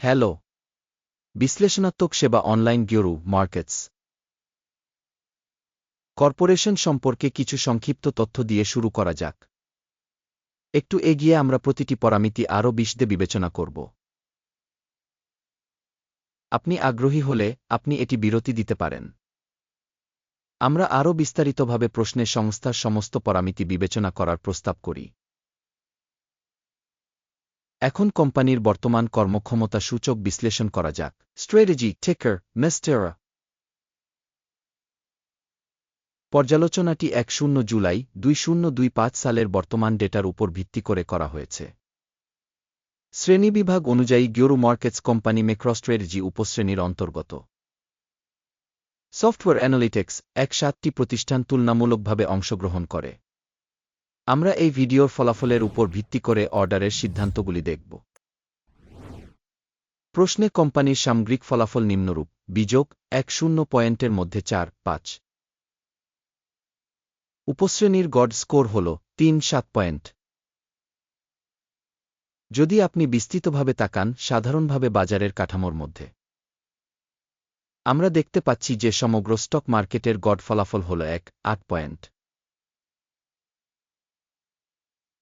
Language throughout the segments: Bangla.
হ্যালো। বিশ্লেষণাত্মক সেবা অনলাইন গিওরু, মার্কেটস। কর্পোরেশন সম্পর্কে কিছু সংক্ষিপ্ত তথ্য দিয়ে শুরু করা যাক। একটু এগিয়ে আমরা প্রতিটি পরামিতি আরও বিশদে বিবেচনা করব। আপনি আগ্রহী হলে আপনি এটি বিরতি দিতে পারেন। আমরা আরও বিস্তারিতভাবে প্রশ্নে সংস্থার সমস্ত পরামিতি বিবেচনা করার প্রস্তাব করি। এখন কোম্পানির বর্তমান কর্মক্ষমতা সূচক বিশ্লেষণ করা যাক। স্ট্র্যাটেজি টেকার মেস্টেরা পর্যালোচনাটি এক শূন্য জুলাই দুই শূন্য দুই পাঁচ সালের বর্তমান ডেটার উপর ভিত্তি করে করা হয়েছে। শ্রেণীবিভাগ অনুযায়ী গিওরু মার্কেটস কোম্পানি মেক্রস্ট্রেটেজি উপশ্রেণীর অন্তর্গত। সফটওয়্যার অ্যানালিটিক্স এক সাতটি প্রতিষ্ঠান তুলনামূলকভাবে অংশগ্রহণ করে। আমরা এই ভিডিওর ফলাফলের উপর ভিত্তি করে অর্ডারের সিদ্ধান্তগুলি দেখব। প্রশ্নে কোম্পানির সামগ্রিক ফলাফল নিম্নরূপ, বিযোগ এক শূন্য পয়েন্টের মধ্যে চার, পাঁচ। উপশ্রেণীর গড স্কোর হল তিন, সাত পয়েন্ট। যদি আপনি বিস্তৃতভাবে তাকান, সাধারণভাবে বাজারের কাঠামোর মধ্যে। আমরা দেখতে পাচ্ছি যে সমগ্র স্টক মার্কেটের গড ফলাফল হল এক, আট পয়েন্ট।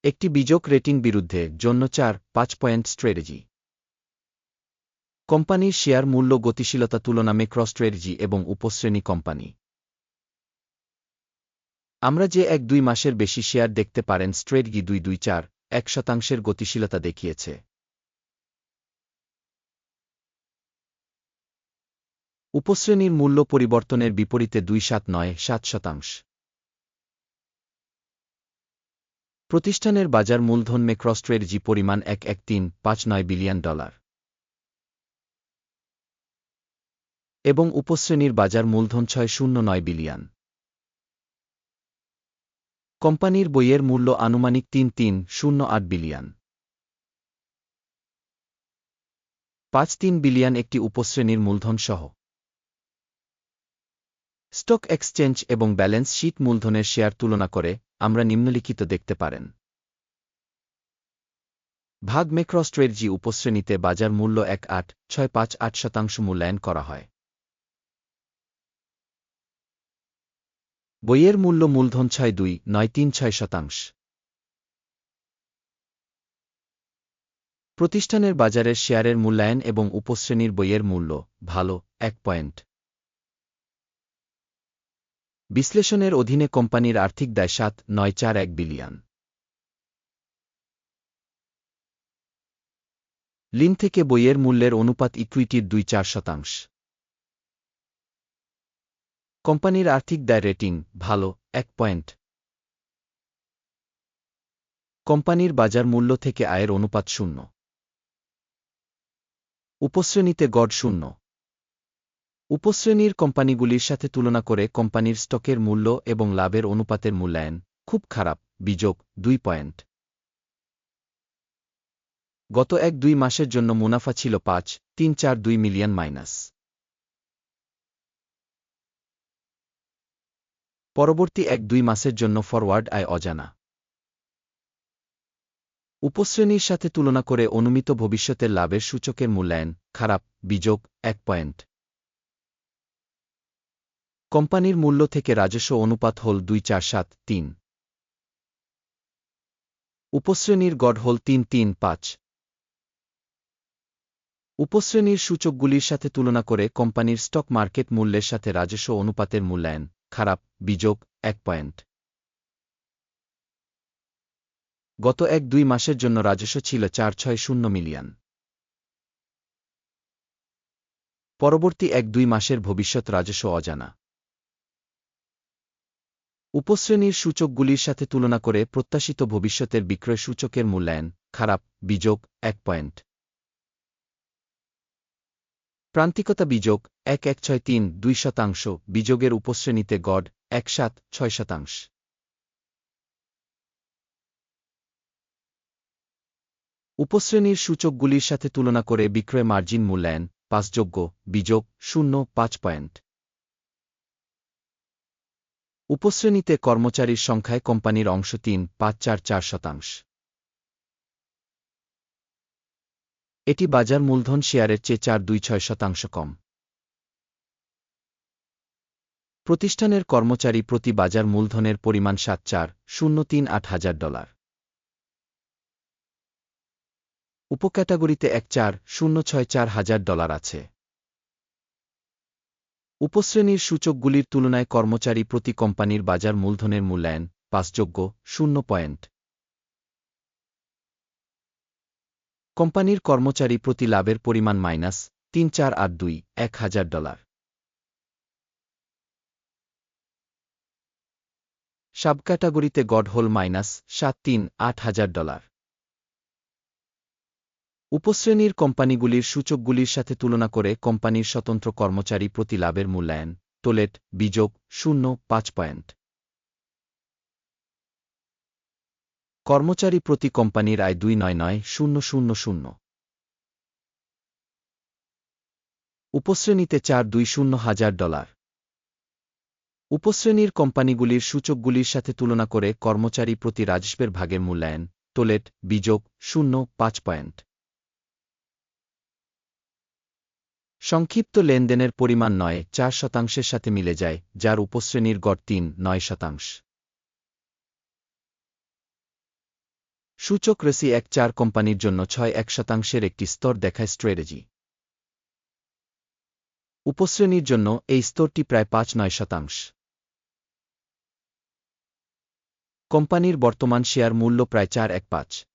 একটি বিযোগ রেটিং বিরুদ্ধে জন্য চার, পাঁচ পয়েন্ট স্ট্র্যাটেজি। কোম্পানির শেয়ার মূল্য গতিশীলতা তুলনা মেক্রস স্ট্র্যাটেজি এবং উপশ্রেণী কোম্পানি। আমরা যে এক দুই মাসের বেশি শেয়ার দেখতে পারেন স্ট্রেটগি দুই দুই চার, এক শতাংশের গতিশীলতা দেখিয়েছে। উপশ্রেণীর মূল্য পরিবর্তনের বিপরীতে দুই সাত নয়, সাত শতাংশ। প্রতিষ্ঠানের বাজার মূলধন মেক্রস্ট্রেটজি পরিমাণ এক এক তিন পাঁচ নয় বিলিয়ন ডলার। এবং উপশ্রেণীর বাজার মূলধন ছয় শূন্য নয় বিলিয়ন। কোম্পানির বইয়ের মূল্য আনুমানিক তিন তিন শূন্য আট বিলিয়ন। পাঁচ তিন বিলিয়ন একটি উপশ্রেণীর মূলধন সহ স্টক এক্সচেঞ্জ এবং ব্যালেন্স শিট মূলধনের শেয়ার তুলনা করে আমরা নিম্নলিখিত দেখতে পারেন। ভাগ মেক্রস্ট্রেটজি উপশ্রেণীতে বাজার মূল্য এক আট ছয় পাঁচ আট শতাংশ মূল্যায়ন করা হয়। বইয়ের মূল্য মূলধন ছয় দুই নয় তিন ছয় শতাংশ। প্রতিষ্ঠানের বাজারের শেয়ারের মূল্যায়ন এবং উপশ্রেণীর বইয়ের মূল্য ভালো এক পয়েন্ট। বিশ্লেষণের অধীনে কোম্পানির আর্থিক দায় সাত, নয়, চার, এক বিলিয়ন। লিন থেকে বইয়ের মূল্যের অনুপাত ইকুইটির দুই, চার শতাংশ। কোম্পানির আর্থিক দায় রেটিং ভালো, এক পয়েন্ট। কোম্পানির বাজার মূল্য থেকে আয়ের অনুপাত শূন্য। উপশ্রেণীতে গড় শূন্য। উপশ্রেণীর কোম্পানিগুলির সাথে তুলনা করে কোম্পানির স্টকের মূল্য এবং লাভের অনুপাতের মূল্যায়ন খুব খারাপ, বিযোগ দুই পয়েন্ট। গত এক দুই মাসের জন্য মুনাফা ছিল পাঁচ, তিন চার দুই মিলিয়ন মাইনাস। পরবর্তী এক দুই মাসের জন্য ফরওয়ার্ড আয় অজানা। উপশ্রেণীর সাথে তুলনা করে অনুমিত ভবিষ্যতের লাভের সূচকের মূল্যায়ন খারাপ, বিযোগ এক পয়েন্ট। কোম্পানির মূল্য থেকে রাজস্ব অনুপাত হল দুই চার সাত তিন। উপশ্রেণীর গড় হল তিন তিন পাঁচ। উপশ্রেণীর সূচকগুলির সাথে তুলনা করে কোম্পানির স্টক মার্কেট মূল্যের সাথে রাজস্ব অনুপাতের মূল্যায়ন, খারাপ, বিযোগ, এক পয়েন্ট। গত এক দুই মাসের জন্য রাজস্ব ছিল চার ছয় শূন্য মিলিয়ন। পরবর্তী এক দুই মাসের ভবিষ্যৎ রাজস্ব অজানা। উপশ্রেণীর সূচকগুলির সাথে তুলনা করে প্রত্যাশিত ভবিষ্যতের বিক্রয় সূচকের মূল্যায়ন, খারাপ, বিযোগ, এক পয়েন্ট। প্রান্তিকতা বিযোগ, এক এক ছয় তিন দুই শতাংশ, বিযোগের উপশ্রেণীতে গড়, এক সাত ছয় শতাংশ। উপশ্রেণীর সূচকগুলির সাথে তুলনা করে বিক্রয় মার্জিন মূল্যায়ন, পাঁচযোগ্য, বিযোগ, শূন্য, পাঁচ পয়েন্ট। উপশ্রেণীতে কর্মচারীর সংখ্যায় কোম্পানির অংশ তিন, পাঁচ, চার চার শতাংশ। এটি বাজার মূলধন শেয়ারের চেয়ে চার, দুই, ছয় শতাংশ কম। প্রতিষ্ঠানের কর্মচারী প্রতি বাজার মূলধনের পরিমাণ সাত, চার, শূন্য, তিন, আট হাজার ডলার। উপক্যাটাগরিতে এক, চার, শূন্য, ছয়, চার হাজার ডলার আছে। উপশ্রেণীর সূচকগুলির তুলনায় কর্মচারী প্রতি কোম্পানির বাজার মূলধনের মূল্যায়ন পাসযোগ্য শূন্য পয়েন্ট। কোম্পানির কর্মচারী প্রতি লাভের পরিমাণ মাইনাস তিন চার আট দুই, এক হাজার ডলার। সাব ক্যাটাগরিতে গডহোল মাইনাস সাত তিন, আট হাজার ডলার। উপশ্রেণীর কোম্পানিগুলির সূচকগুলির সাথে তুলনা করে কোম্পানির স্বতন্ত্র কর্মচারী প্রতি লাভের মূল্যায়ন টোলেট বিযোগ, শূন্য, পাঁচ পয়েন্ট। কর্মচারী প্রতি কোম্পানির আয় দুই নয় নয়, শূন্য শূন্য শূন্য। উপশ্রেণীতে চার দুই শূন্য হাজার ডলার। উপশ্রেণীর কোম্পানিগুলির সূচকগুলির সাথে তুলনা করে কর্মচারী প্রতি রাজস্বের ভাগের মূল্যায়ন টোলেট বিযোগ, শূন্য, পাঁচ পয়েন্ট। সংক্ষিপ্ত লেনদেনের পরিমাণ নয়, চার শতাংশের সাথে মিলে যায়, যার উপশ্রেণীর গড় তিন, নয় শতাংশ। সূচক রেসি এক চার কোম্পানির জন্য ছয় এক শতাংশের একটি স্তর দেখায় স্ট্র্যাটেজি। উপশ্রেণীর জন্য এই স্তরটি প্রায় পাঁচ, নয় শতাংশ। কোম্পানির বর্তমান শেয়ার মূল্য প্রায় চার এক পাঁচ।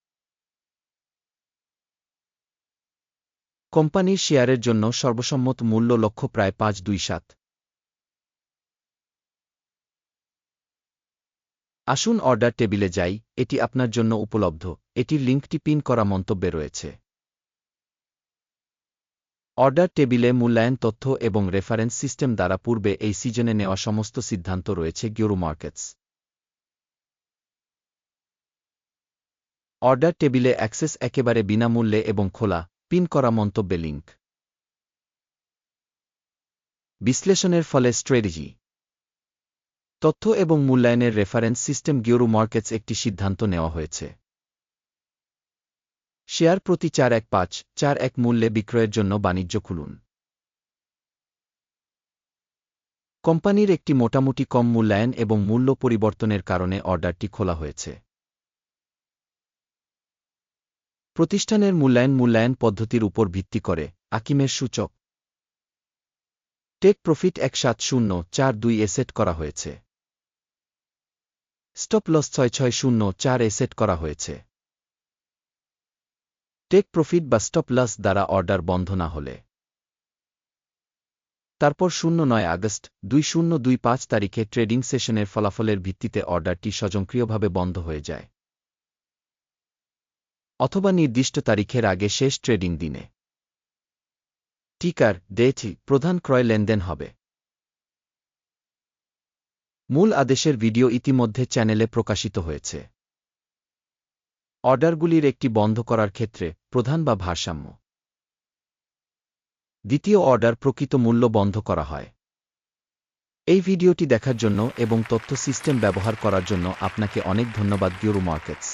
কোম্পানির শেয়ারের জন্য সর্বসম্মত মূল্য লক্ষ্য প্রায় পাঁচ দুই সাত। আসুন অর্ডার টেবিলে যাই, এটি আপনার জন্য উপলব্ধ। এটির লিঙ্কটি পিন করা মন্তব্যে রয়েছে। অর্ডার টেবিলে মূল্যায়ন তথ্য এবং রেফারেন্স সিস্টেম দ্বারা পূর্বে এই সিজনে নেওয়া সমস্ত সিদ্ধান্ত রয়েছে গিওরু মার্কেটস। অর্ডার টেবিলে অ্যাক্সেস একেবারে বিনামূল্যে এবং খোলা। পিন করা মন্তব্যে লিঙ্ক বিশ্লেষণের ফলে স্ট্র্যাটেজি। তথ্য এবং মূল্যায়নের রেফারেন্স সিস্টেম গিওরু মার্কেটস একটি সিদ্ধান্ত নেওয়া হয়েছে। শেয়ার প্রতি চার এক পাঁচ, চার এক মূল্যে বিক্রয়ের জন্য বাণিজ্য খুলুন। কোম্পানির একটি মোটামুটি কম মূল্যায়ন এবং মূল্য পরিবর্তনের কারণে অর্ডারটি খোলা হয়েছে। প্রতিষ্ঠানের মূল্যায়ন মূল্যায়ন পদ্ধতির উপর ভিত্তি করে, আকিমের সূচক। টেক প্রফিট এক সাত শূন্য চার দুই এসেট করা হয়েছে। স্টপ লস ছয় ছয় শূন্য চার এসেট করা হয়েছে। টেক প্রফিট বা স্টপ লস দ্বারা অর্ডার বন্ধ না হলে। তারপর শূন্য নয় আগস্ট দুই শূন্য দুই পাঁচ তারিখে ট্রেডিং সেশনের ফলাফলের ভিত্তিতে অর্ডারটি স্বয়ংক্রিয়ভাবে বন্ধ হয়ে যায়। অথবা নির্দিষ্ট তারিখের আগে শেষ ট্রেডিং দিনে। টিকার ডেটি প্রধান ক্রয় লেনদেন হবে। মূল আদেশের ভিডিও ইতিমধ্যে চ্যানেলে প্রকাশিত হয়েছে। অর্ডারগুলির একটি বন্ধ করার ক্ষেত্রে প্রধান বা ভারসাম্য। দ্বিতীয় অর্ডার প্রকৃত মূল্য বন্ধ করা হয়। এই ভিডিওটি দেখার জন্য এবং তথ্য সিস্টেম ব্যবহার করার জন্য আপনাকে অনেক ধন্যবাদ, গিওরু মার্কেটস।